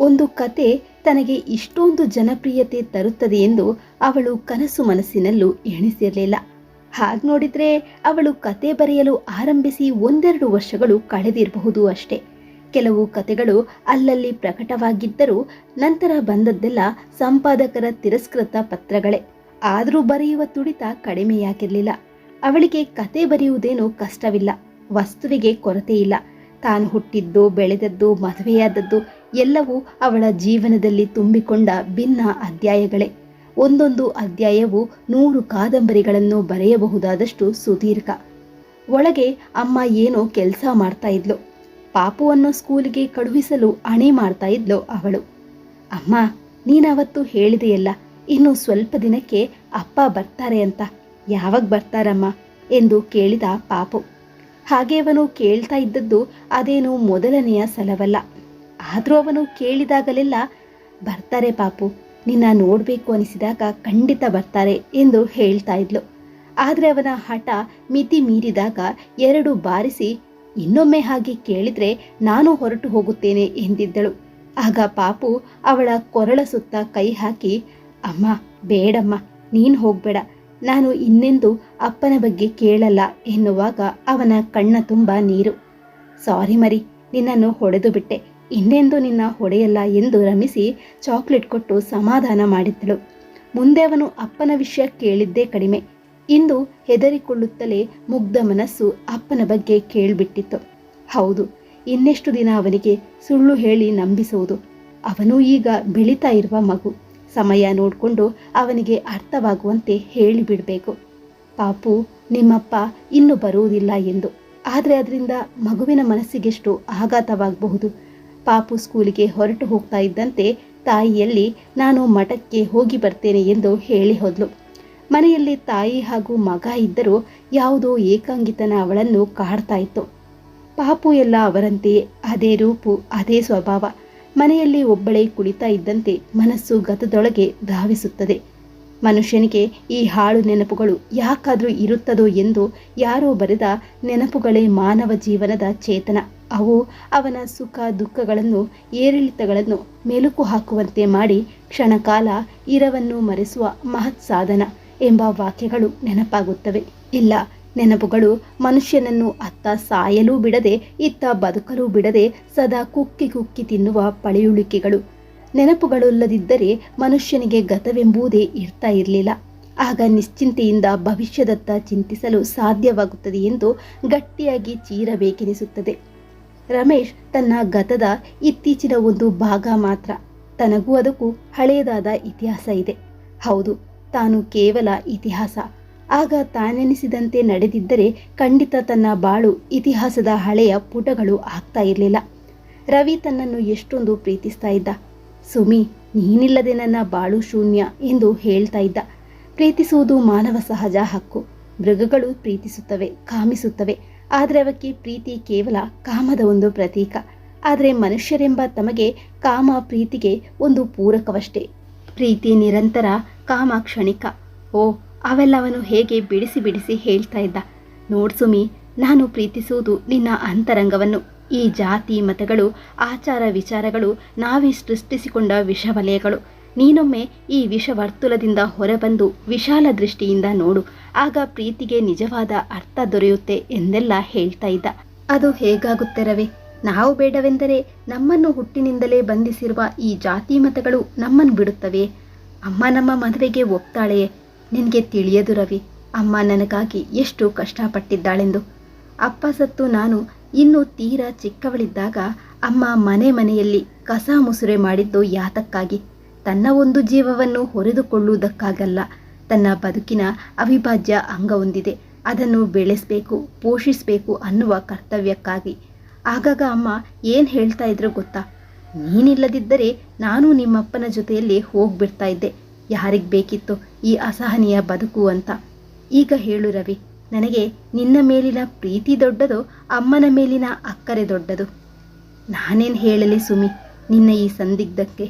ಒಂದು ಕತೆ ತನಗೆ ಇಷ್ಟೊಂದು ಜನಪ್ರಿಯತೆ ತರುತ್ತದೆ ಎಂದು ಅವಳು ಕನಸು ಮನಸ್ಸಿನಲ್ಲೂ ಎಣಿಸಿರಲಿಲ್ಲ. ಹಾಗೆ ನೋಡಿದ್ರೆ ಅವಳು ಕತೆ ಬರೆಯಲು ಆರಂಭಿಸಿ ಒಂದೆರಡು ವರ್ಷಗಳು ಕಳೆದಿರಬಹುದು ಅಷ್ಟೇ. ಕೆಲವು ಕತೆಗಳು ಅಲ್ಲಲ್ಲಿ ಪ್ರಕಟವಾಗಿದ್ದರೂ ನಂತರ ಬಂದದ್ದೆಲ್ಲ ಸಂಪಾದಕರ ತಿರಸ್ಕೃತ ಪತ್ರಗಳೇ. ಆದರೂ ಬರೆಯುವ ತುಡಿತ ಕಡಿಮೆಯಾಗಿರಲಿಲ್ಲ. ಅವಳಿಗೆ ಕತೆ ಬರೆಯುವುದೇನು ಕಷ್ಟವಿಲ್ಲ. ವಸ್ತುವಿಗೆ ಕೊರತೆ ಇಲ್ಲ ತಾನು ಹುಟ್ಟಿದ್ದು, ಬೆಳೆದದ್ದು, ಮದುವೆಯಾದದ್ದು ಎಲ್ಲವೂ ಅವಳ ಜೀವನದಲ್ಲಿ ತುಂಬಿಕೊಂಡ ಭಿನ್ನ ಅಧ್ಯಾಯಗಳೇ. ಒಂದೊಂದು ಅಧ್ಯಾಯವು ನೂರು ಕಾದಂಬರಿಗಳನ್ನು ಬರೆಯಬಹುದಾದಷ್ಟು ಸುದೀರ್ಘ. ಒಳಗೆ ಅಮ್ಮ ಏನೋ ಕೆಲಸ ಮಾಡ್ತಾ ಇದ್ಲು. ಪಾಪುವನ್ನು ಸ್ಕೂಲಿಗೆ ಕಳುಹಿಸಲು ಅಣೆ ಮಾಡ್ತಾ ಇದ್ಲು ಅವಳು. ಅಮ್ಮ, ನೀನವತ್ತು ಹೇಳಿದೆಯಲ್ಲ, ಇನ್ನು ಸ್ವಲ್ಪ ದಿನಕ್ಕೆ ಅಪ್ಪ ಬರ್ತಾರೆ ಅಂತ. ಯಾವಾಗ ಬರ್ತಾರಮ್ಮ? ಎಂದು ಕೇಳಿದ ಪಾಪು. ಹಾಗೆ ಅವನು ಕೇಳ್ತಾ ಇದ್ದದ್ದು ಅದೇನು ಮೊದಲನೆಯ ಸಲವಲ್ಲ. ಆದರೂ ಅವನು ಕೇಳಿದಾಗಲೆಲ್ಲ, ಬರ್ತಾರೆ ಪಾಪು, ನಿನ್ನ ನೋಡಬೇಕು ಅನಿಸಿದಾಗ ಖಂಡಿತ ಬರ್ತಾರೆ ಎಂದು ಹೇಳ್ತಾ ಇದ್ಲು. ಆದರೆ ಅವನ ಹಠ ಮಿತಿ ಮೀರಿದಾಗ ಎರಡು ಬಾರಿಸಿ, ಇನ್ನೊಮ್ಮೆ ಹಾಗೆ ಕೇಳಿದ್ರೆ ನಾನು ಹೊರಟು ಹೋಗುತ್ತೇನೆ ಎಂದಿದ್ದಳು. ಆಗ ಪಾಪು ಅವಳ ಕೊರಳ ಸುತ್ತ ಕೈ ಹಾಕಿ, ಅಮ್ಮ, ಬೇಡಮ್ಮ, ನೀನು ಹೋಗ್ಬೇಡ. ನಾನು ಇನ್ನೆಂದು ಅಪ್ಪನ ಬಗ್ಗೆ ಕೇಳಲ್ಲ ಎನ್ನುವಾಗ ಅವನ ಕಣ್ಣ ತುಂಬ ನೀರು. ಸಾರಿ ಮರಿ, ನಿನ್ನನ್ನು ಹೊಡೆದು ಬಿಟ್ಟೆ. ಇನ್ನೆಂದು ನಿನ್ನ ಹೊಡೆಯಲ್ಲ ಎಂದು ರಮಿಸಿ ಚಾಕ್ಲೇಟ್ ಕೊಟ್ಟು ಸಮಾಧಾನ ಮಾಡಿದ್ದಳು. ಮುಂದೆ ಅವನು ಅಪ್ಪನ ವಿಷಯ ಕೇಳಿದ್ದೇ ಕಡಿಮೆ. ಇಂದು ಹೆದರಿಕೊಳ್ಳುತ್ತಲೇ ಮುಗ್ಧ ಮನಸ್ಸು ಅಪ್ಪನ ಬಗ್ಗೆ ಕೇಳಿಬಿಟ್ಟಿತ್ತು. ಹೌದು, ಇನ್ನೆಷ್ಟು ದಿನ ಅವನಿಗೆ ಸುಳ್ಳು ಹೇಳಿ ನಂಬಿಸುವುದು. ಅವನು ಈಗ ಬೆಳೀತಾ ಇರುವ ಮಗು. ಸಮಯ ನೋಡಿಕೊಂಡು ಅವನಿಗೆ ಅರ್ಥವಾಗುವಂತೆ ಹೇಳಿಬಿಡಬೇಕು. ಪಾಪು, ನಿಮ್ಮಪ್ಪ ಇನ್ನು ಬರುವುದಿಲ್ಲ ಎಂದು. ಆದರೆ ಅದರಿಂದ ಮಗುವಿನ ಮನಸ್ಸಿಗೆಷ್ಟು ಆಘಾತವಾಗಬಹುದು. ಪಾಪು ಸ್ಕೂಲಿಗೆ ಹೊರಟು ಹೋಗ್ತಾ ಇದ್ದಂತೆ ತಾಯಿಯಲ್ಲಿ, ನಾನು ಮಠಕ್ಕೆ ಹೋಗಿ ಬರ್ತೇನೆ ಎಂದು ಹೇಳಿ ಹೋದ್ಲು. ಮನೆಯಲ್ಲಿ ತಾಯಿ ಹಾಗೂ ಮಗ ಇದ್ದರೂ ಯಾವುದೋ ಏಕಾಂಗಿತನ ಅವಳನ್ನು ಕಾಡ್ತಾ ಇತ್ತು. ಪಾಪು ಎಲ್ಲ ಅವರಂತೆ, ಅದೇ ರೂಪು, ಅದೇ ಸ್ವಭಾವ. ಮನೆಯಲ್ಲಿ ಒಬ್ಬಳೇ ಕುಳಿತಾ ಇದ್ದಂತೆ ಮನಸ್ಸು ಗತದೊಳಗೆ ಧಾವಿಸುತ್ತದೆ. ಮನುಷ್ಯನಿಗೆ ಈ ಹಾಳು ನೆನಪುಗಳು ಯಾಕಾದರೂ ಇರುತ್ತದೋ ಎಂದು ಯಾರೋ ಬರೆದ ನೆನಪುಗಳೇ ಮಾನವ ಜೀವನದ ಚೇತನ. ಅವು ಅವನ ಸುಖ ದುಃಖಗಳನ್ನು, ಏರಿಳಿತಗಳನ್ನು ಮೆಲುಕು ಹಾಕುವಂತೆ ಮಾಡಿ ಕ್ಷಣಕಾಲ ಇರವನ್ನು ಮರೆಸುವ ಮಹತ್ ಸಾಧನ ಎಂಬ ವಾಕ್ಯಗಳು ನೆನಪಾಗುತ್ತವೆ. ಇಲ್ಲ, ನೆನಪುಗಳು ಮನುಷ್ಯನನ್ನು ಅತ್ತ ಸಾಯಲೂ ಬಿಡದೆ, ಇತ್ತ ಬದುಕಲು ಬಿಡದೆ ಸದಾ ಕುಕ್ಕಿ ಕುಕ್ಕಿ ತಿನ್ನುವ ಪಳೆಯುಳಿಕೆಗಳು. ನೆನಪುಗಳಿಲ್ಲದಿದ್ದರೆ ಮನುಷ್ಯನಿಗೆ ಗತವೆಂಬುದೇ ಇರ್ತಾ ಇರಲಿಲ್ಲ. ಆಗ ನಿಶ್ಚಿಂತೆಯಿಂದ ಭವಿಷ್ಯದತ್ತ ಚಿಂತಿಸಲು ಸಾಧ್ಯವಾಗುತ್ತದೆ ಎಂದು ಗಟ್ಟಿಯಾಗಿ ಚೀರಬೇಕೆನಿಸುತ್ತದೆ. ರಮೇಶ್ ತನ್ನ ಗತದ ಇತ್ತೀಚಿನ ಒಂದು ಭಾಗ ಮಾತ್ರ. ತನಗೂ ಅದಕ್ಕೂ ಹಳೆಯದಾದ ಇತಿಹಾಸ ಇದೆ. ಹೌದು, ತಾನು ಕೇವಲ ಇತಿಹಾಸ. ಆಗ ತಾನೆನಿಸಿದಂತೆ ನಡೆದಿದ್ದರೆ ಖಂಡಿತ ತನ್ನ ಬಾಳು ಇತಿಹಾಸದ ಹಳೆಯ ಪುಟಗಳು ಆಗ್ತಾ ಇರಲಿಲ್ಲ. ರವಿ ತನ್ನನ್ನು ಎಷ್ಟೊಂದು ಪ್ರೀತಿಸ್ತಾ ಇದ್ದ. ಸುಮಿ, ನೀನಿಲ್ಲದೆ ನನ್ನ ಬಾಳು ಶೂನ್ಯ ಎಂದು ಹೇಳ್ತಾ ಇದ್ದ. ಪ್ರೀತಿಸುವುದು ಮಾನವ ಸಹಜ ಹಕ್ಕು. ಮೃಗಗಳು ಪ್ರೀತಿಸುತ್ತವೆ, ಕಾಮಿಸುತ್ತವೆ. ಆದರೆ ಅವಕ್ಕೆ ಪ್ರೀತಿ ಕೇವಲ ಕಾಮದ ಒಂದು ಪ್ರತೀಕ. ಆದರೆ ಮನುಷ್ಯರೆಂಬ ತಮಗೆ ಕಾಮ ಪ್ರೀತಿಗೆ ಒಂದು ಪೂರಕವಷ್ಟೇ. ಪ್ರೀತಿ ನಿರಂತರ ಕಾಮ ಕ್ಷಣಿಕ. ಓ ಅವೆಲ್ಲವನು ಹೇಗೆ ಬಿಡಿಸಿ ಬಿಡಿಸಿ ಹೇಳ್ತಾ ಇದ್ದ. ನೋಡ್ಸುಮಿ ನಾನು ಪ್ರೀತಿಸುವುದು ನಿನ್ನ ಅಂತರಂಗವನ್ನು. ಈ ಜಾತಿ ಮತಗಳು, ಆಚಾರ ವಿಚಾರಗಳು ನಾವೇ ಸೃಷ್ಟಿಸಿಕೊಂಡ ವಿಷವಲಯಗಳು. ನೀನೊಮ್ಮೆ ಈ ವಿಷವರ್ತುಲದಿಂದ ಹೊರಬಂದು ವಿಶಾಲ ದೃಷ್ಟಿಯಿಂದ ನೋಡು. ಆಗ ಪ್ರೀತಿಗೆ ನಿಜವಾದ ಅರ್ಥ ದೊರೆಯುತ್ತೆ ಎಂದೆಲ್ಲ ಹೇಳ್ತಾ ಇದ್ದ. ಅದು ಹೇಗಾಗುತ್ತೆ ರವಿ? ನಾವು ಬೇಡವೆಂದರೆ ನಮ್ಮನ್ನು ಹುಟ್ಟಿನಿಂದಲೇ ಬಂಧಿಸಿರುವ ಈ ಜಾತಿ ಮತಗಳು ನಮ್ಮನ್ನು ಬಿಡುತ್ತವೆ. ಅಮ್ಮ ನಮ್ಮ ಮದುವೆಗೆ ಒಪ್ತಾಳೆಯೇ? ನಿನಗೆ ತಿಳಿಯದು ರವಿ. ಅಮ್ಮ ನನಗಾಗಿ ಎಷ್ಟು ಕಷ್ಟಪಟ್ಟಿದ್ದಾಳೆಂದು. ಅಪ್ಪ ಸತ್ತು ನಾನು ಇನ್ನೂ ತೀರಾ ಚಿಕ್ಕವಳಿದ್ದಾಗ ಅಮ್ಮ ಮನೆ ಮನೆಯಲ್ಲಿ ಕಸ ಮುಸುರೆ ಮಾಡಿದ್ದು ಯಾತಕ್ಕಾಗಿ? ತನ್ನ ಒಂದು ಜೀವವನ್ನು ಹೊರೆದುಕೊಳ್ಳುವುದಕ್ಕಾಗಲ್ಲ. ತನ್ನ ಬದುಕಿನ ಅವಿಭಾಜ್ಯ ಅಂಗ ಹೊಂದಿದೆ ಅದನ್ನು ಬೆಳೆಸಬೇಕು, ಪೋಷಿಸಬೇಕು ಅನ್ನುವ ಕರ್ತವ್ಯಕ್ಕಾಗಿ. ಆಗಾಗ ಅಮ್ಮ ಏನು ಹೇಳ್ತಾ ಇದ್ರು ಗೊತ್ತಾ? ನೀನಿಲ್ಲದಿದ್ದರೆ ನಾನು ನಿಮ್ಮಪ್ಪನ ಜೊತೆಯಲ್ಲಿ ಹೋಗ್ಬಿಡ್ತಾ ಇದ್ದೆ. ಯಾರಿಗೆ ಬೇಕಿತ್ತು ಈ ಅಸಹನೀಯ ಬದುಕು ಅಂತ. ಈಗ ಹೇಳು ರವಿ, ನನಗೆ ನಿನ್ನ ಮೇಲಿನ ಪ್ರೀತಿ ದೊಡ್ಡದು ಅಮ್ಮನ ಮೇಲಿನ ಅಕ್ಕರೆ ದೊಡ್ಡದು? ನಾನೇನು ಹೇಳಲಿ ಸುಮಿ, ನಿನ್ನ ಈ ಸಂದಿಗ್ಧಕ್ಕೆ?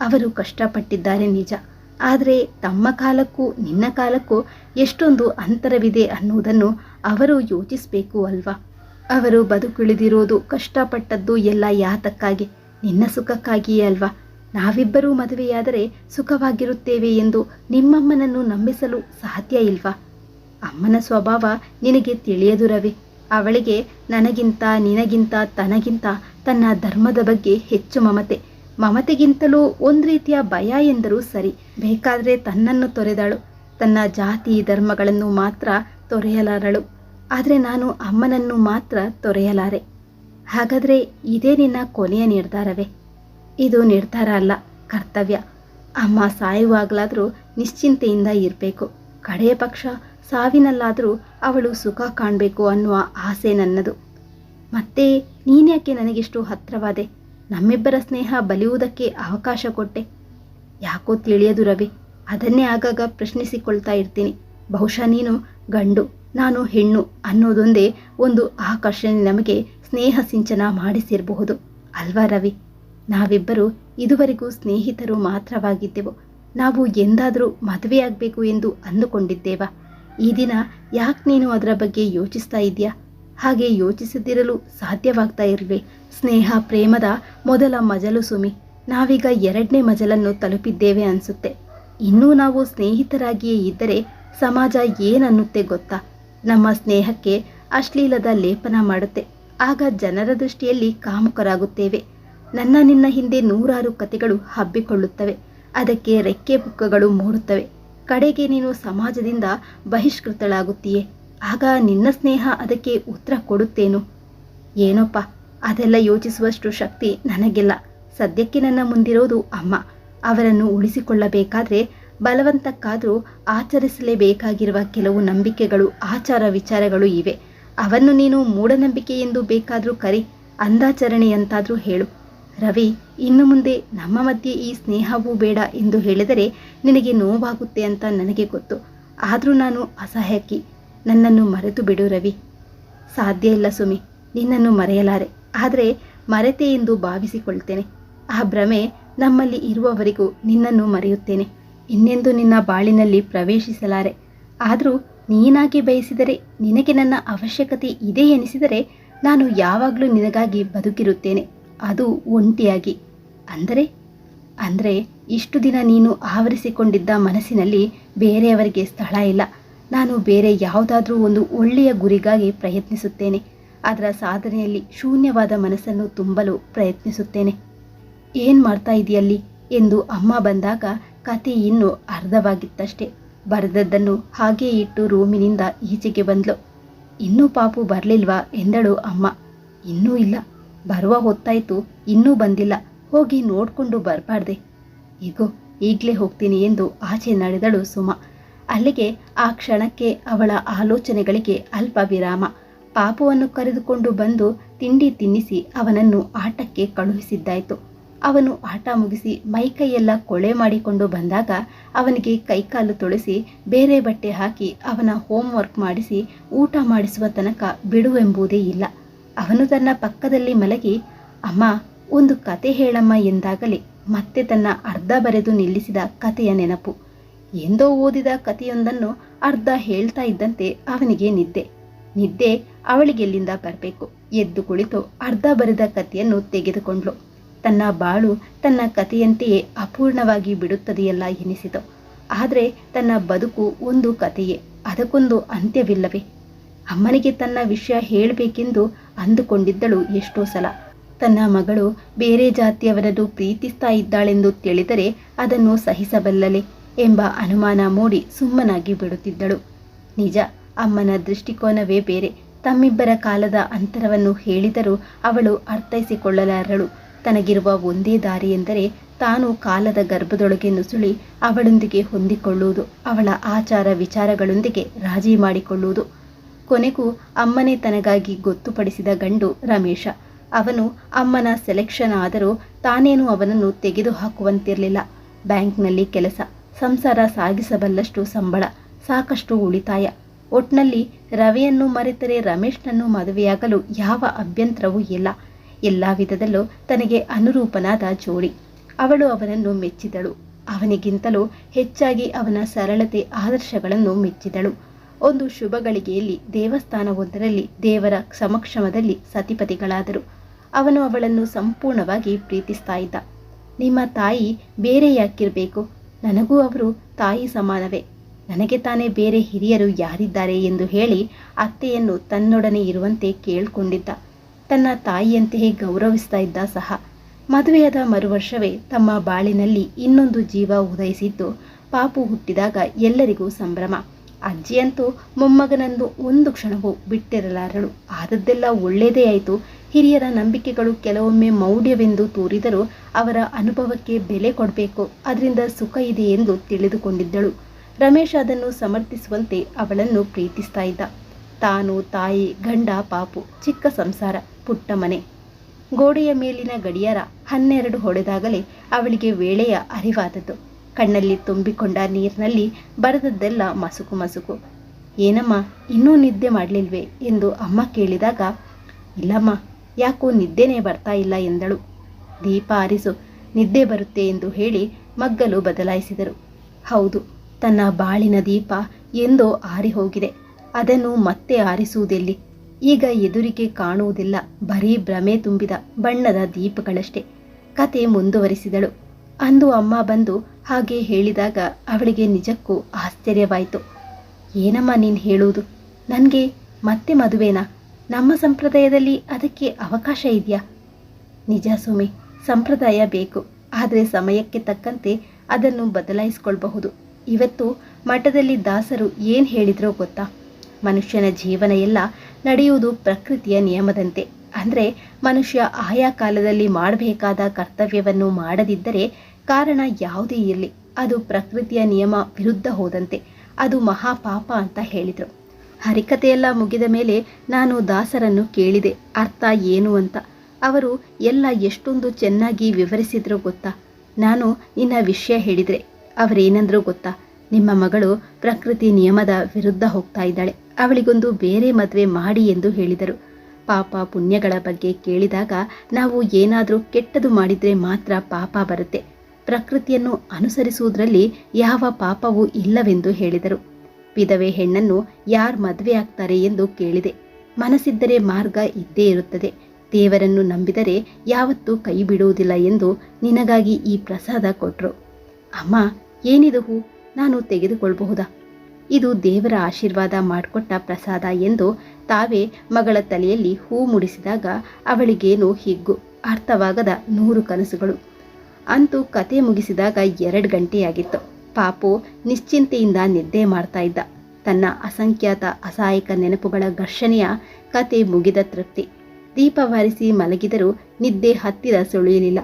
ಅವರು ಕಷ್ಟಪಟ್ಟಿದ್ದಾರೆ ನಿಜ. ಆದರೆ ತಮ್ಮ ಕಾಲಕ್ಕೂ ನಿನ್ನ ಕಾಲಕ್ಕೂ ಎಷ್ಟೊಂದು ಅಂತರವಿದೆ ಅನ್ನುವುದನ್ನು ಅವರು ಯೋಚಿಸಬೇಕು ಅಲ್ವಾ? ಅವರು ಬದುಕುಳಿದಿರೋದು ಕಷ್ಟಪಟ್ಟದ್ದು ಎಲ್ಲ ಯಾತಕ್ಕಾಗಿ? ನಿನ್ನ ಸುಖಕ್ಕಾಗಿಯೇ ಅಲ್ವಾ? ನಾವಿಬ್ಬರೂ ಮದುವೆಯಾದರೆ ಸುಖವಾಗಿರುತ್ತೇವೆ ಎಂದು ನಿಮ್ಮಮ್ಮನನ್ನು ನಂಬಿಸಲು ಸಾಧ್ಯ ಇಲ್ವಾ? ಅಮ್ಮನ ಸ್ವಭಾವ ನಿನಗೆ ತಿಳಿಯದು ರವಿ. ಅವಳಿಗೆ ನನಗಿಂತ ನಿನಗಿಂತ ತನಗಿಂತ ತನ್ನ ಧರ್ಮದ ಬಗ್ಗೆ ಹೆಚ್ಚು ಮಮತೆ. ಮಮತೆಗಿಂತಲೂ ಒಂದು ರೀತಿಯ ಭಯ ಎಂದರೂ ಸರಿ. ಬೇಕಾದರೆ ತನ್ನನ್ನು ತೊರೆದಳು. ತನ್ನ ಜಾತಿ, ಧರ್ಮಗಳನ್ನು ಮಾತ್ರ ತೊರೆಯಲಾರಳು. ಆದರೆ ನಾನು ಅಮ್ಮನನ್ನು ಮಾತ್ರ ತೊರೆಯಲಾರೆ. ಹಾಗಾದರೆ ಇದೇ ನಿನ್ನ ಕೊನೆಯ ನಿರ್ಧಾರವೇ? ಇದು ನಿರ್ಧಾರ ಅಲ್ಲ, ಕರ್ತವ್ಯ. ಅಮ್ಮ ಸಾಯುವಾಗಲಾದರೂ ನಿಶ್ಚಿಂತೆಯಿಂದ ಇರಬೇಕು. ಕಡೆಯ ಪಕ್ಷ ಸಾವಿನಲ್ಲಾದರೂ ಅವಳು ಸುಖ ಕಾಣಬೇಕು ಅನ್ನುವ ಆಸೆ ನನ್ನದು. ಮತ್ತೆ ನೀನ್ಯಾಕೆ ನನಗಿಷ್ಟು ಹತ್ರವಾದೆ? ನಮ್ಮಿಬ್ಬರ ಸ್ನೇಹ ಬಲಿಯುವುದಕ್ಕೆ ಅವಕಾಶ ಕೊಟ್ಟೆ. ಯಾಕೋ ತಿಳಿಯದು ರವಿ. ಅದನ್ನೇ ಆಗಾಗ ಪ್ರಶ್ನಿಸಿಕೊಳ್ತಾ ಇರ್ತೀನಿ. ಬಹುಶಃ ನೀನು ಗಂಡು, ನಾನು ಹೆಣ್ಣು ಅನ್ನೋದೊಂದೇ ಒಂದು ಆಕರ್ಷಣೆ ನಮಗೆ ಸ್ನೇಹ ಸಿಂಚನ ಮಾಡಿಸಿರಬಹುದು. ಅಲ್ವಾ ರವಿ? ನಾವಿಬ್ಬರು ಇದುವರೆಗೂ ಸ್ನೇಹಿತರು ಮಾತ್ರವಾಗಿದ್ದೆವು. ನಾವು ಎಂದಾದರೂ ಮದುವೆಯಾಗಬೇಕು ಎಂದು ಅಂದುಕೊಂಡಿದ್ದೇವಾ? ಈ ದಿನ ಯಾಕೆ ನೀನು ಅದರ ಬಗ್ಗೆ ಯೋಚಿಸ್ತಾ ಇದೆಯಾ ಹಾಗೆ ಯೋಚಿಸದಿರಲು ಸಾಧ್ಯವಾಗ್ತಾ ಇರಲಿ ಸ್ನೇಹ, ಪ್ರೇಮದ ಮೊದಲ ಮಜಲು ಸುಮಿ. ನಾವೀಗ ಎರಡನೇ ಮಜಲನ್ನು ತಲುಪಿದ್ದೇವೆ ಅನಿಸುತ್ತೆ. ಇನ್ನೂ ನಾವು ಸ್ನೇಹಿತರಾಗಿಯೇ ಇದ್ದರೆ ಸಮಾಜ ಏನನ್ನುತ್ತೆ ಗೊತ್ತಾ? ನಮ್ಮ ಸ್ನೇಹಕ್ಕೆ ಅಶ್ಲೀಲದ ಲೇಪನ ಮಾಡುತ್ತೆ. ಆಗ ಜನರ ದೃಷ್ಟಿಯಲ್ಲಿ ಕಾಮುಕರಾಗುತ್ತೇವೆ. ನನ್ನ ನಿನ್ನ ಹಿಂದೆ ನೂರಾರು ಕತೆಗಳು ಹಬ್ಬಿಕೊಳ್ಳುತ್ತವೆ. ಅದಕ್ಕೆ ರೆಕ್ಕೆ ಬುಕ್ಕಗಳು ಮೂಡುತ್ತವೆ. ಕಡೆಗೆ ನೀನು ಸಮಾಜದಿಂದ ಬಹಿಷ್ಕೃತಳಾಗುತ್ತೀಯೇ. ಆಗ ನಿನ್ನ ಸ್ನೇಹ ಅದಕ್ಕೆ ಉತ್ತರ ಕೊಡುತ್ತೇನು? ಏನೋಪ್ಪ, ಅದೆಲ್ಲ ಯೋಚಿಸುವಷ್ಟು ಶಕ್ತಿ ನನಗಿಲ್ಲ. ಸದ್ಯಕ್ಕೆ ನನ್ನ ಮುಂದಿರೋದು ಅಮ್ಮ. ಅವರನ್ನು ಉಳಿಸಿಕೊಳ್ಳಬೇಕಾದ್ರೆ ಬಲವಂತಕ್ಕಾದರೂ ಆಚರಿಸಲೇಬೇಕಾಗಿರುವ ಕೆಲವು ನಂಬಿಕೆಗಳು, ಆಚಾರ ವಿಚಾರಗಳು ಇವೆ. ಅವನ್ನು ನೀನು ಮೂಢನಂಬಿಕೆ ಎಂದು ಬೇಕಾದರೂ ಕರಿ, ಅಂದಾಚರಣೆಯಂತಾದರೂ ಹೇಳು. ರವಿ, ಇನ್ನು ಮುಂದೆ ನಮ್ಮ ಮಧ್ಯೆ ಈ ಸ್ನೇಹವೂ ಬೇಡ ಎಂದು ಹೇಳಿದರೆ ನಿನಗೆ ನೋವಾಗುತ್ತೆ ಅಂತ ನನಗೆ ಗೊತ್ತು. ಆದರೂ ನಾನು ಅಸಹಾಯಕಿ ನನ್ನನ್ನು ಮರೆತು ಬಿಡು ರವಿ. ಸಾಧ್ಯ ಇಲ್ಲ ಸುಮಿ, ನಿನ್ನನ್ನು ಮರೆಯಲಾರೆ. ಆದರೆ ಮರೆತೆ ಎಂದು ಭಾವಿಸಿಕೊಳ್ತೇನೆ. ಆ ಭ್ರಮೆ ನಮ್ಮಲ್ಲಿ ಇರುವವರೆಗೂ ನಿನ್ನನ್ನು ಮರೆಯುತ್ತೇನೆ. ಇನ್ನೆಂದು ನಿನ್ನ ಬಾಳಿನಲ್ಲಿ ಪ್ರವೇಶಿಸಲಾರೆ. ಆದರೂ ನೀನಾಗಿ ಬಯಸಿದರೆ ನಿನಗೆ ನನ್ನ ಅವಶ್ಯಕತೆ ಇದೆ ಎನಿಸಿದರೆ ನಾನು ಯಾವಾಗಲೂ ನಿನಗಾಗಿ ಬದುಕಿರುತ್ತೇನೆ. ಅದು ಒಂಟಿಯಾಗಿ. ಅಂದರೆ? ಅಂದರೆ ಇಷ್ಟು ದಿನ ನೀನು ಆವರಿಸಿಕೊಂಡಿದ್ದ ಮನಸ್ಸಿನಲ್ಲಿ ಬೇರೆಯವರಿಗೆ ಸ್ಥಳ ಇಲ್ಲ. ನಾನು ಬೇರೆ ಯಾವುದಾದ್ರೂ ಒಂದು ಒಳ್ಳೆಯ ಗುರಿಗಾಗಿ ಪ್ರಯತ್ನಿಸುತ್ತೇನೆ. ಅದರ ಸಾಧನೆಯಲ್ಲಿ ಶೂನ್ಯವಾದ ಮನಸ್ಸನ್ನು ತುಂಬಲು ಪ್ರಯತ್ನಿಸುತ್ತೇನೆ. ಏನು ಮಾಡ್ತಾ ಇದೆಯಲ್ಲಿ? ಎಂದು ಅಮ್ಮ ಬಂದಾಗ ಕತೆ ಇನ್ನೂ ಅರ್ಧವಾಗಿತ್ತಷ್ಟೇ. ಬರೆದದ್ದನ್ನು ಹಾಗೇ ಇಟ್ಟು ರೂಮಿನಿಂದ ಈಚೆಗೆ ಬಂದ್ಲು. ಇನ್ನೂ ಪಾಪು ಬರಲಿಲ್ವಾ? ಎಂದಳು ಅಮ್ಮ. ಇನ್ನೂ ಇಲ್ಲ. ಬರುವ ಹೊತ್ತಾಯ್ತು. ಇನ್ನೂ ಬಂದಿಲ್ಲ. ಹೋಗಿ ನೋಡ್ಕೊಂಡು ಬರಬಾರ್ದೆ. ಈಗೋ ಈಗಲೇ ಹೋಗ್ತೀನಿ ಎಂದು ಆಚೆ ನಡೆದಳು ಸುಮ. ಅಲ್ಲಿಗೆ ಆ ಕ್ಷಣಕ್ಕೆ ಅವಳ ಆಲೋಚನೆಗಳಿಗೆ ಅಲ್ಪ ವಿರಾಮ. ಪಾಪುವನ್ನು ಕರೆದುಕೊಂಡು ಬಂದು ತಿಂಡಿ ತಿನ್ನಿಸಿ ಅವನನ್ನು ಆಟಕ್ಕೆ ಕಳುಹಿಸಿದ್ದಾಯಿತು. ಅವನು ಆಟ ಮುಗಿಸಿ ಮೈಕೈಯೆಲ್ಲ ಕೊಳೆ ಮಾಡಿಕೊಂಡು ಬಂದಾಗ ಅವನಿಗೆ ಕೈಕಾಲು ತೊಳೆಸಿ ಬೇರೆ ಬಟ್ಟೆ ಹಾಕಿ ಅವನ ಹೋಮ್ವರ್ಕ್ ಮಾಡಿಸಿ ಊಟ ಮಾಡಿಸುವ ತನಕ ಬಿಡುವೆಂಬುದೇ ಇಲ್ಲ. ಅವನು ತನ್ನ ಪಕ್ಕದಲ್ಲಿ ಮಲಗಿ, ಅಮ್ಮ, ಒಂದು ಕತೆ ಹೇಳಮ್ಮ ಎಂದಾಗಲೇ ಮತ್ತೆ ತನ್ನ ಅರ್ಧ ಬರೆದು ನಿಲ್ಲಿಸಿದ ಕತೆಯ ನೆನಪು. ಎಂದೋ ಓದಿದ ಕಥೆಯೊಂದನ್ನು ಅರ್ಧ ಹೇಳ್ತಾ ಇದ್ದಂತೆ ಅವನಿಗೆ ನಿದ್ದೆ. ನಿದ್ದೆ ಅವಳಿಗೆಲ್ಲಿಂದ ಬರಬೇಕು? ಎದ್ದು ಕುಳಿತು ಅರ್ಧ ಬರೆದ ಕಥೆಯನ್ನು ತೆಗೆದುಕೊಂಡ್ಲು ತನ್ನ ಬಾಳು ತನ್ನ ಕಥೆಯಂತೆಯೇ ಅಪೂರ್ಣವಾಗಿ ಬಿಡುತ್ತದೆಯಲ್ಲ ಎನಿಸಿತು. ಆದರೆ ತನ್ನ ಬದುಕು ಒಂದು ಕಥೆಯೇ, ಅದಕ್ಕೊಂದು ಅಂತ್ಯವಿಲ್ಲವೇ? ಅಮ್ಮನಿಗೆ ತನ್ನ ವಿಷಯ ಹೇಳಬೇಕೆಂದು ಅಂದುಕೊಂಡಿದ್ದಳು ಎಷ್ಟೋ ಸಲ. ತನ್ನ ಮಗಳು ಬೇರೆ ಜಾತಿಯವರನ್ನು ಪ್ರೀತಿಸ್ತಾ ಇದ್ದಾಳೆಂದು ತಿಳಿದರೆ ಅದನ್ನು ಸಹಿಸಬಲ್ಲಲೆ ಎಂಬ ಅನುಮಾನ ಮೂಡಿ ಸುಮ್ಮನಾಗಿ ಬಿಡುತ್ತಿದ್ದಳು. ನಿಜ, ಅಮ್ಮನ ದೃಷ್ಟಿಕೋನವೇ ಬೇರೆ. ತಮ್ಮಿಬ್ಬರ ಕಾಲದ ಅಂತರವನ್ನು ಹೇಳಿದರೂ ಅವಳು ಅರ್ಥೈಸಿಕೊಳ್ಳಲಾರಳು. ತನಗಿರುವ ಒಂದೇ ದಾರಿ ಎಂದರೆ ತಾನು ಕಾಲದ ಗರ್ಭದೊಳಗೆ ನುಸುಳಿ ಅವಳೊಂದಿಗೆ ಹೊಂದಿಕೊಳ್ಳುವುದು, ಅವಳ ಆಚಾರ ವಿಚಾರಗಳೊಂದಿಗೆ ರಾಜಿ ಮಾಡಿಕೊಳ್ಳುವುದು. ಕೊನೆಗೂ ಅಮ್ಮನೇ ತನಗಾಗಿ ಗೊತ್ತುಪಡಿಸಿದ ಗಂಡು ರಮೇಶ. ಅವನು ಅಮ್ಮನ ಸೆಲೆಕ್ಷನ್ ಆದರೂ ತಾನೇನು ಅವನನ್ನು ತೆಗೆದುಹಾಕುವಂತಿರಲಿಲ್ಲ. ಬ್ಯಾಂಕ್ನಲ್ಲಿ ಕೆಲಸ ಸಂಸಾರ ಸಾಗಿಸಬಲ್ಲಷ್ಟು ಸಂಬಳ ಸಾಕಷ್ಟು ಉಳಿತಾಯ. ಒಟ್ನಲ್ಲಿ ರವಿಯನ್ನು ಮರೆತರೆ ರಮೇಶ್ನನ್ನು ಮದುವೆಯಾಗಲು ಯಾವ ಅಭ್ಯಂತರವೂ ಇಲ್ಲ. ಎಲ್ಲ ವಿಧದಲ್ಲೂ ತನಗೆ ಅನುರೂಪನಾದ ಜೋಡಿ. ಅವಳು ಅವನನ್ನು ಮೆಚ್ಚಿದಳು. ಅವನಿಗಿಂತಲೂ ಹೆಚ್ಚಾಗಿ ಅವನ ಸರಳತೆ ಆದರ್ಶಗಳನ್ನು ಮೆಚ್ಚಿದಳು. ಒಂದು ಶುಭ ಗಳಿಗೆಯಲ್ಲಿ ದೇವಸ್ಥಾನವೊಂದರಲ್ಲಿ ದೇವರ ಸಮಕ್ಷಮದಲ್ಲಿ ಸತಿಪತಿಗಳಾದರು. ಅವನು ಅವಳನ್ನು ಸಂಪೂರ್ಣವಾಗಿ ಪ್ರೀತಿಸ್ತಾ ಇದ್ದ. ನಿಮ್ಮ ತಾಯಿ ಬೇರೆ ಯಾಕಿರಬೇಕು? ನನಗೂ ಅವರು ತಾಯಿ ಸಮಾನವೇ. ನನಗೆ ತಾನೇ ಬೇರೆ ಹಿರಿಯರು ಯಾರಿದ್ದಾರೆ ಎಂದು ಹೇಳಿ ಅತ್ತೆಯನ್ನು ತನ್ನೊಡನೆ ಇರುವಂತೆ ಕೇಳಿಕೊಂಡಿದ್ದ. ತನ್ನ ತಾಯಿಯಂತೆಯೇ ಗೌರವಿಸ್ತಾ ಇದ್ದ ಸಹ. ಮದುವೆಯಾದ ಮರುವರ್ಷವೇ ತಮ್ಮ ಬಾಳಿನಲ್ಲಿ ಇನ್ನೊಂದು ಜೀವ ಉದಯಿಸಿದ್ದು. ಪಾಪು ಹುಟ್ಟಿದಾಗ ಎಲ್ಲರಿಗೂ ಸಂಭ್ರಮ. ಅಜ್ಜಿಯಂತೂ ಮೊಮ್ಮಗನಂದು ಒಂದು ಕ್ಷಣವೂ ಬಿಟ್ಟಿರಲಾರಳು. ಆದದ್ದೆಲ್ಲ ಒಳ್ಳೆಯದೇ ಆಯಿತು. ಹಿರಿಯರ ನಂಬಿಕೆಗಳು ಕೆಲವೊಮ್ಮೆ ಮೌಢ್ಯವೆಂದು ತೋರಿದರೂ ಅವರ ಅನುಭವಕ್ಕೆ ಬೆಲೆ ಕೊಡಬೇಕು. ಅದರಿಂದ ಸುಖ ಇದೆ ಎಂದು ತಿಳಿದುಕೊಂಡಿದ್ದಳು. ರಮೇಶ್ ಅದನ್ನು ಸಮರ್ಥಿಸುವಂತೆ ಅವಳನ್ನು ಪ್ರೀತಿಸ್ತಾ ಇದ್ದ. ತಾನು ತಾಯಿ, ಗಂಡ, ಪಾಪು, ಚಿಕ್ಕ ಸಂಸಾರ, ಪುಟ್ಟ ಮನೆ. ಗೋಡೆಯ ಮೇಲಿನ ಗಡಿಯಾರ ಹನ್ನೆರಡು ಹೊಡೆದಾಗಲೇ ಅವಳಿಗೆ ವೇಳೆಯ ಅರಿವಾದದ್ದು. ಕಣ್ಣಲ್ಲಿ ತುಂಬಿಕೊಂಡ ನೀರಿನಲ್ಲಿ ಬರೆದದ್ದೆಲ್ಲ ಮಸುಕು ಮಸುಕು. ಏನಮ್ಮ, ಇನ್ನೂ ನಿದ್ದೆ ಮಾಡಲಿಲ್ವೇ ಎಂದು ಅಮ್ಮ ಕೇಳಿದಾಗ, ಇಲ್ಲಮ್ಮ, ಯಾಕೋ ನಿದ್ದೆನೇ ಬರ್ತಾ ಇಲ್ಲ ಎಂದಳು. ದೀಪ ಆರಿಸು, ನಿದ್ದೆ ಬರುತ್ತೆ ಎಂದು ಹೇಳಿ ಮಗ್ಗಲು ಬದಲಾಯಿಸಿದರು. ಹೌದು, ತನ್ನ ಬಾಳಿನ ದೀಪ ಎಂದೋ ಆರಿ ಹೋಗಿದೆ. ಅದನ್ನು ಮತ್ತೆ ಆರಿಸುವುದೆಲ್ಲಿ? ಈಗ ಎದುರಿಗೆ ಕಾಣುವುದಿಲ್ಲ, ಬರೀ ಭ್ರಮೆ ತುಂಬಿದ ಬಣ್ಣದ ದೀಪಗಳಷ್ಟೇ. ಕತೆ ಮುಂದುವರಿಸಿದಳು. ಅಂದು ಅಮ್ಮ ಬಂದು ಹಾಗೆ ಹೇಳಿದಾಗ ಅವಳಿಗೆ ನಿಜಕ್ಕೂ ಆಶ್ಚರ್ಯವಾಯಿತು. ಏನಮ್ಮ ನೀನು ಹೇಳುವುದು? ನನಗೆ ಮತ್ತೆ ಮದುವೆನಾ? ನಮ್ಮ ಸಂಪ್ರದಾಯದಲ್ಲಿ ಅದಕ್ಕೆ ಅವಕಾಶ ಇದೆಯಾ? ನಿಜ ಸುಮಿ ಸಂಪ್ರದಾಯ ಬೇಕು. ಆದರೆ ಸಮಯಕ್ಕೆ ತಕ್ಕಂತೆ ಅದನ್ನು ಬದಲಾಯಿಸಿಕೊಳ್ಬಹುದು. ಇವತ್ತು ಮಠದಲ್ಲಿ ದಾಸರು ಏನು ಹೇಳಿದ್ರೋ ಗೊತ್ತಾ? ಮನುಷ್ಯನ ಜೀವನ ಎಲ್ಲ ನಡೆಯುವುದು ಪ್ರಕೃತಿಯ ನಿಯಮದಂತೆ. ಅಂದರೆ ಮನುಷ್ಯ ಆಯಾ ಕಾಲದಲ್ಲಿ ಮಾಡಬೇಕಾದ ಕರ್ತವ್ಯವನ್ನು ಮಾಡದಿದ್ದರೆ ಕಾರಣ ಯಾವುದೇ ಇರಲಿ. ಅದು ಪ್ರಕೃತಿಯ ನಿಯಮ ವಿರುದ್ಧ ಹೋದಂತೆ. ಅದು ಮಹಾಪಾಪ ಅಂತ ಹೇಳಿದರು. ಹರಿಕತೆಯೆಲ್ಲ ಮುಗಿದ ಮೇಲೆ ನಾನು ದಾಸರನ್ನು ಕೇಳಿದೆ. ಅರ್ಥ ಏನು ಅಂತ. ಅವರು, ಎಲ್ಲ ಎಷ್ಟೊಂದು ಚೆನ್ನಾಗಿ ವಿವರಿಸಿದ್ರು ಗೊತ್ತಾ? ನಾನು ನಿನ್ನ ವಿಷಯ ಹೇಳಿದರೆ. ಅವರೇನಂದ್ರು ಗೊತ್ತಾ? ನಿಮ್ಮ ಮಗಳು ಪ್ರಕೃತಿ ನಿಯಮದ ವಿರುದ್ಧ ಹೋಗ್ತಾ ಇದ್ದಾಳೆ. ಅವಳಿಗೊಂದು ಬೇರೆ ಮದುವೆ ಮಾಡಿ ಎಂದು ಹೇಳಿದರು. ಪಾಪ ಪುಣ್ಯಗಳ ಬಗ್ಗೆ ಕೇಳಿದಾಗ ನಾವು ಏನಾದರೂ ಕೆಟ್ಟದು ಮಾಡಿದರೆ ಮಾತ್ರ ಪಾಪ ಬರುತ್ತೆ. ಪ್ರಕೃತಿಯನ್ನು ಅನುಸರಿಸುವುದರಲ್ಲಿ ಯಾವ ಪಾಪವೂ ಇಲ್ಲವೆಂದು ಹೇಳಿದರು. ವಿಧವೆ ಹೆಣ್ಣನ್ನು ಯಾರು ಮದುವೆ ಆಗ್ತಾರೆ ಎಂದು ಕೇಳಿದೆ. ಮನಸ್ಸಿದ್ದರೆ ಮಾರ್ಗ ಇದ್ದೇ ಇರುತ್ತದೆ. ದೇವರನ್ನು ನಂಬಿದರೆ ಯಾವತ್ತೂ ಕೈ ಬಿಡುವುದಿಲ್ಲ ಎಂದು ನಿನಗಾಗಿ ಈ ಪ್ರಸಾದ ಕೊಟ್ರು. ಅಮ್ಮ, ಏನಿದು ಹೂ? ನಾನು ತೆಗೆದುಕೊಳ್ಬಹುದಾ? ಇದು ದೇವರ ಆಶೀರ್ವಾದ ಮಾಡಿಕೊಟ್ಟ ಪ್ರಸಾದ ಎಂದು ತಾವೇ ಮಗಳ ತಲೆಯಲ್ಲಿ ಹೂ ಮುಡಿಸಿದಾಗ ಅವಳಿಗೇನು ಹಿಗ್ಗು, ಅರ್ಥವಾಗದ ನೂರು ಕನಸುಗಳು. ಅಂತೂ ಕತೆ ಮುಗಿಸಿದಾಗ ಎರಡು ಗಂಟೆಯಾಗಿತ್ತು. ಪಾಪು ನಿಶ್ಚಿಂತೆಯಿಂದ ನಿದ್ದೆ ಮಾಡ್ತಾ ಇದ್ದ. ತನ್ನ ಅಸಂಖ್ಯಾತ ಅಸಹಾಯಕ ನೆನಪುಗಳ ಘರ್ಷಣೆಯ ಕತೆ ಮುಗಿದ ತೃಪ್ತಿ. ದೀಪ ಬಾರಿಸಿ ಮಲಗಿದರೂ ನಿದ್ದೆ ಹತ್ತಿರ ಸುಳಿಯಲಿಲ್ಲ.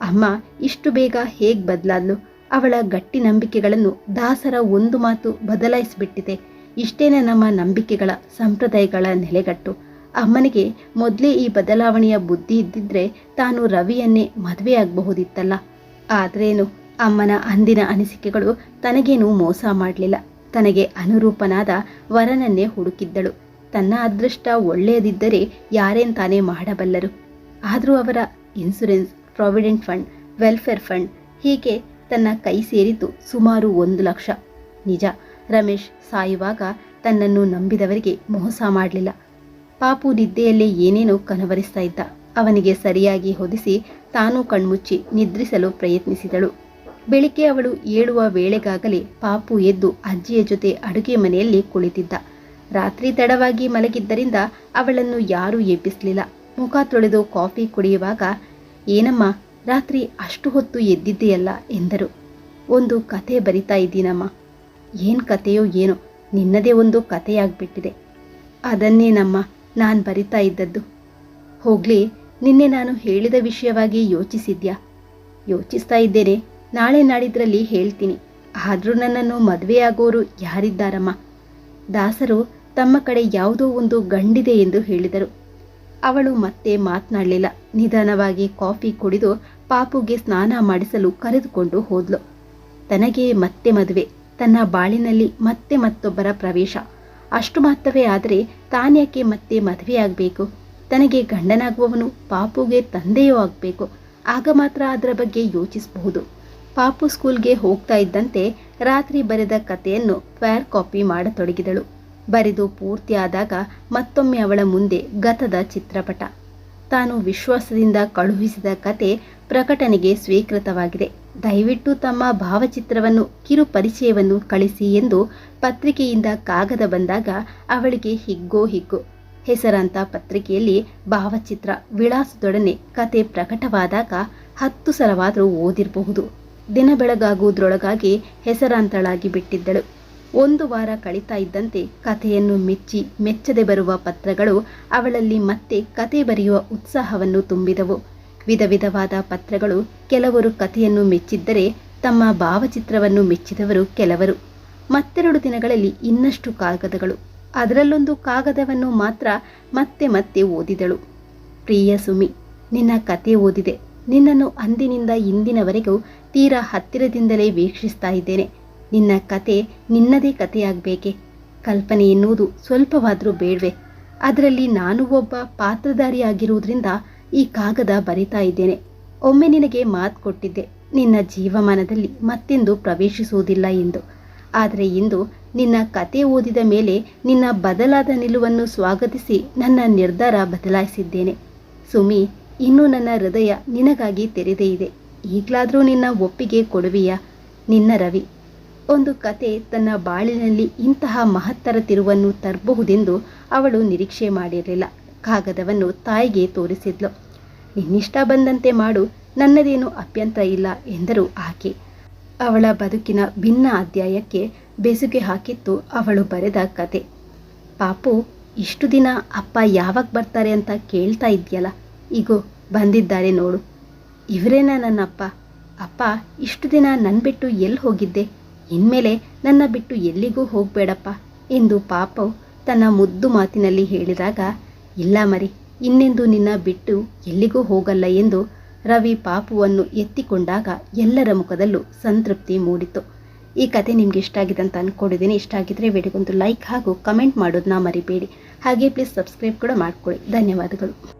ಅಮ್ಮ, ಇಷ್ಟು ಬೇಗ ಹೇಗೆ ಬದಲಾದ್ಲು? ಅವಳ ಗಟ್ಟಿ ನಂಬಿಕೆಗಳನ್ನು ದಾಸರ ಒಂದು ಮಾತು ಬದಲಾಯಿಸಿಬಿಟ್ಟಿದೆ. ಇಷ್ಟೇನೆ ನಮ್ಮ ನಂಬಿಕೆಗಳ ಸಂಪ್ರದಾಯಗಳ ನೆಲೆಗಟ್ಟು? ಅಮ್ಮನಿಗೆ ಮೊದಲೇ ಈ ಬದಲಾವಣೆಯ ಬುದ್ಧಿ ಇದ್ದಿದ್ರೆ ತಾನು ರವಿಯನ್ನೇ ಮದುವೆಯಾಗಬಹುದಿತ್ತಲ್ಲ. ಆದ್ರೇನು, ಅಮ್ಮನ ಅಂದಿನ ಅನಿಸಿಕೆಗಳು ತನಗೇನು ಮೋಸ ಮಾಡಲಿಲ್ಲ. ತನಗೆ ಅನುರೂಪನಾದ ವರನನ್ನೇ ಹುಡುಕಿದ್ದಳು. ತನ್ನ ಅದೃಷ್ಟ ಒಳ್ಳೆಯದಿದ್ದರೆ ಯಾರೇನ್ ತಾನೇ ಮಾಡಬಲ್ಲರು. ಆದರೂ ಅವರ insurance provident fund welfare fund ಹೀಗೆ ತನ್ನ ಕೈ ಸೇರಿದ್ದು ಸುಮಾರು ಒಂದು ಲಕ್ಷ. ನಿಜ, ರಮೇಶ್ ಸಾಯುವಾಗ ತನ್ನನ್ನು ನಂಬಿದವರಿಗೆ ಮೋಸ ಮಾಡಲಿಲ್ಲ. ಪಾಪು ನಿದ್ದೆಯಲ್ಲೇ ಏನೇನೋ ಕನವರಿಸ್ತಾ ಇದ್ದ. ಅವನಿಗೆ ಸರಿಯಾಗಿ ಹೊದಿಸಿ ತಾನು ಕಣ್ಮುಚ್ಚಿ ನಿದ್ರಿಸಲು ಪ್ರಯತ್ನಿಸಿದಳು. ಬೆಳಿಗ್ಗೆ ಅವಳು ಏಳುವ ವೇಳೆಗಾಗಲೇ ಪಾಪು ಎದ್ದು ಅಜ್ಜಿಯ ಜೊತೆ ಅಡುಗೆ ಮನೆಯಲ್ಲಿ ಕುಳಿತಿದ್ದ. ರಾತ್ರಿ ತಡವಾಗಿ ಮಲಗಿದ್ದರಿಂದ ಅವಳನ್ನು ಯಾರೂ ಎಬ್ಬಿಸಲಿಲ್ಲ. ಮುಖ ತೊಳೆದು ಕಾಫಿ ಕುಡಿಯುವಾಗ, ಏನಮ್ಮ, ರಾತ್ರಿ ಅಷ್ಟು ಹೊತ್ತು ಎದ್ದಿದ್ದೆಯಲ್ಲ ಎಂದರು. ಒಂದು ಕತೆ ಬರಿತಾ ಇದ್ದೀನಮ್ಮ. ಏನು ಕತೆಯೋ ಏನೋ, ನಿನ್ನದೇ ಒಂದು ಕತೆಯಾಗ್ಬಿಟ್ಟಿದೆ. ಅದನ್ನೇ ನಮ್ಮ ನಾನು ಬರಿತಾ ಇದ್ದದ್ದು. ಹೋಗ್ಲಿ, ನಿನ್ನೆ ನಾನು ಹೇಳಿದ ವಿಷಯವಾಗಿ ಯೋಚಿಸಿದ್ಯಾ? ಯೋಚಿಸ್ತಾ ಇದ್ದೇನೆ. ನಾಳೆ ನಾಡಿದ್ರಲ್ಲಿ ಹೇಳ್ತೀನಿ. ಆದರೂ ನನ್ನನ್ನು ಮದುವೆಯಾಗೋರು ಯಾರಿದ್ದಾರಮ್ಮ? ದಾಸರು ತಮ್ಮ ಕಡೆ ಯಾವುದೋ ಒಂದು ಗಂಡಿದೆ ಎಂದು ಹೇಳಿದರು. ಅವಳು ಮತ್ತೆ ಮಾತನಾಡಲಿಲ್ಲ. ನಿಧಾನವಾಗಿ ಕಾಫಿ ಕುಡಿದು ಪಾಪುಗೆ ಸ್ನಾನ ಮಾಡಿಸಲು ಕರೆದುಕೊಂಡು ಹೋದ್ಲು. ತನಗೆ ಮತ್ತೆ ಮದುವೆ, ತನ್ನ ಬಾಳಿನಲ್ಲಿ ಮತ್ತೆ ಮತ್ತೊಬ್ಬರ ಪ್ರವೇಶ. ಅಷ್ಟು ಮಾತ್ರವೇ ಆದರೆ ತಾನ್ಯಾಕೆ ಮತ್ತೆ ಮದುವೆಯಾಗಬೇಕು? ತನಗೆ ಗಂಡನಾಗುವವನು ಪಾಪುಗೆ ತಂದೆಯೂ ಆಗಬೇಕು. ಆಗ ಮಾತ್ರ ಅದರ ಬಗ್ಗೆ ಯೋಚಿಸಬಹುದು. ಪಾಪು ಸ್ಕೂಲ್ಗೆ ಹೋಗ್ತಾ ಇದ್ದಂತೆ ರಾತ್ರಿ ಬರೆದ ಕಥೆಯನ್ನು ಫೇರ್ ಕಾಪಿ ಮಾಡತೊಡಗಿದಳು. ಬರೆದು ಪೂರ್ತಿಯಾದಾಗ ಮತ್ತೊಮ್ಮೆ ಅವಳ ಮುಂದೆ ಗತದ ಚಿತ್ರಪಟ. ತಾನು ವಿಶ್ವಾಸದಿಂದ ಕಳುಹಿಸಿದ ಕತೆ ಪ್ರಕಟಣೆಗೆ ಸ್ವೀಕೃತವಾಗಿದೆ. ದಯವಿಟ್ಟು ತಮ್ಮ ಭಾವಚಿತ್ರವನ್ನು ಕಿರು ಪರಿಚಯವನ್ನು ಕಳಿಸಿ ಎಂದು ಪತ್ರಿಕೆಯಿಂದ ಕಾಗದ ಬಂದಾಗ ಅವಳಿಗೆ ಹಿಗ್ಗೋ ಹಿಗ್ಗು. ಹೆಸರಾಂತ ಪತ್ರಿಕೆಯಲ್ಲಿ ಭಾವಚಿತ್ರ ವಿಳಾಸದೊಡನೆ ಕತೆ ಪ್ರಕಟವಾದಾಗ ಹತ್ತು ಸಲವಾದರೂ ಓದಿರಬಹುದು. ದಿನ ಬೆಳಗಾಗುವುದರೊಳಗಾಗಿ ಹೆಸರಾಂತಳಾಗಿ ಬಿಟ್ಟಿದ್ದಳು. ಒಂದು ವಾರ ಕಳೀತಾ ಇದ್ದಂತೆ ಕಥೆಯನ್ನು ಮೆಚ್ಚಿ ಮೆಚ್ಚದೆ ಬರುವ ಪತ್ರಗಳು ಅವಳಲ್ಲಿ ಮತ್ತೆ ಕತೆ ಬರೆಯುವ ಉತ್ಸಾಹವನ್ನು ತುಂಬಿದವು. ವಿಧ ವಿಧವಾದ ಪತ್ರಗಳು ಕೆಲವರು ಕಥೆಯನ್ನು ಮೆಚ್ಚಿದ್ದರೆ ತಮ್ಮ ಭಾವಚಿತ್ರವನ್ನು ಮೆಚ್ಚಿದವರು ಕೆಲವರು. ಮತ್ತೆರಡು ದಿನಗಳಲ್ಲಿ ಇನ್ನಷ್ಟು ಕಾಗದಗಳು. ಅದರಲ್ಲೊಂದು ಕಾಗದವನ್ನು ಮಾತ್ರ ಮತ್ತೆ ಮತ್ತೆ ಓದಿದಳು. ಪ್ರಿಯ ಸುಮಿ, ನಿನ್ನ ಕತೆ ಓದಿದೆ. ನಿನ್ನನ್ನು ಅಂದಿನಿಂದ ಇಂದಿನವರೆಗೂ ತೀರಾ ಹತ್ತಿರದಿಂದಲೇ ವೀಕ್ಷಿಸ್ತಾ ಇದ್ದೇನೆ. ನಿನ್ನ ಕತೆ ನಿನ್ನದೇ ಕಥೆಯಾಗಬೇಕೆ ಕಲ್ಪನೆ ಎನ್ನುವುದು ಸ್ವಲ್ಪವಾದರೂ ಬೇಡ್ವೆ. ಅದರಲ್ಲಿ ನಾನು ಒಬ್ಬ ಪಾತ್ರಧಾರಿಯಾಗಿರುವುದರಿಂದ ಈ ಕಾಗದ ಬರಿತಾ ಇದ್ದೇನೆ. ಒಮ್ಮೆ ನಿನಗೆ ಮಾತು ಕೊಟ್ಟಿದ್ದೆ. ನಿನ್ನ ಜೀವಮಾನದಲ್ಲಿ ಮತ್ತೆಂದು ಪ್ರವೇಶಿಸುವುದಿಲ್ಲ ಎಂದು. ಆದರೆ ಇಂದು ನಿನ್ನ ಕತೆ ಓದಿದ ಮೇಲೆ ನಿನ್ನ ಬದಲಾದ ನಿಲುವನ್ನು ಸ್ವಾಗತಿಸಿ ನನ್ನ ನಿರ್ಧಾರ ಬದಲಾಯಿಸಿದ್ದೇನೆ. ಸುಮಿ, ಇನ್ನೂ ನನ್ನ ಹೃದಯ ನಿನಗಾಗಿ ತೆರೆದೇ ಇದೆ. ಈಗಲಾದರೂ ನಿನ್ನ ಒಪ್ಪಿಗೆ ಕೊಡುವಿಯಾ? ನಿನ್ನ ರವಿ, ಒಂದು ಕತೆ ತನ್ನ ಬಾಳಿನಲ್ಲಿ ಇಂತಹ ಮಹತ್ತರ ತಿರುವನ್ನು ತರಬಹುದೆಂದು ಅವಳು ನಿರೀಕ್ಷೆ ಮಾಡಿರಲಿಲ್ಲ. ಕಾಗದವನ್ನು ತಾಯಿಗೆ ತೋರಿಸಿದ್ಲು. ನಿನ್ನಿಷ್ಟ ಬಂದಂತೆ ಮಾಡು, ನನ್ನದೇನು ಅಭ್ಯಂತರ ಇಲ್ಲ ಎಂದರು ಆಕೆ. ಅವಳ ಬದುಕಿನ ಭಿನ್ನ ಅಧ್ಯಾಯಕ್ಕೆ ಬೆಸುಗೆ ಹಾಕಿತ್ತು ಅವಳು ಬರೆದ ಕತೆ. ಪಾಪು, ಇಷ್ಟು ದಿನ ಅಪ್ಪ ಯಾವಾಗ ಬರ್ತಾರೆ ಅಂತ ಕೇಳ್ತಾ ಇದೆಯಲ್ಲ ಈಗೋ ಬಂದಿದ್ದಾರೆ ನೋಡು. ಇವರೇನ ನನ್ನ ಅಪ್ಪ ಅಪ್ಪ ಇಷ್ಟು ದಿನ ನನ್ನ ಬಿಟ್ಟು ಎಲ್ಲಿ ಹೋಗಿದ್ದೆ? ಇನ್ಮೇಲೆ ನನ್ನ ಬಿಟ್ಟು ಎಲ್ಲಿಗೂ ಹೋಗಬೇಡಪ್ಪ ಎಂದು ಪಾಪು ತನ್ನ ಮುದ್ದು ಮಾತಿನಲ್ಲಿ ಹೇಳಿದಾಗ, ಇಲ್ಲ ಮರಿ ಇನ್ನೆಂದು ನಿನ್ನ ಬಿಟ್ಟು ಎಲ್ಲಿಗೂ ಹೋಗಲ್ಲ ಎಂದು ರವಿ ಪಾಪುವನ್ನು ಎತ್ತಿಕೊಂಡಾಗ ಎಲ್ಲರ ಮುಖದಲ್ಲೂ ಸಂತೃಪ್ತಿ ಮೂಡಿತು. ಈ ಕತೆ ನಿಮ್ಗೆ ಇಷ್ಟ ಆಗಿದೆ ಅಂತ ಅಂದ್ಕೊಂಡಿದ್ದೀನಿ ಇಷ್ಟ ಆಗಿದ್ರೆ ವಿಡಿಯೋಗೊಂದು ಲೈಕ್ ಹಾಗೂ ಕಮೆಂಟ್ ಮಾಡೋದನ್ನ ಮರಿಬೇಡಿ. ಹಾಗೆ ಪ್ಲೀಸ್ ಸಬ್ಸ್ಕ್ರೈಬ್ ಕೂಡ ಮಾಡ್ಕೊಳ್ಳಿ. ಧನ್ಯವಾದಗಳು.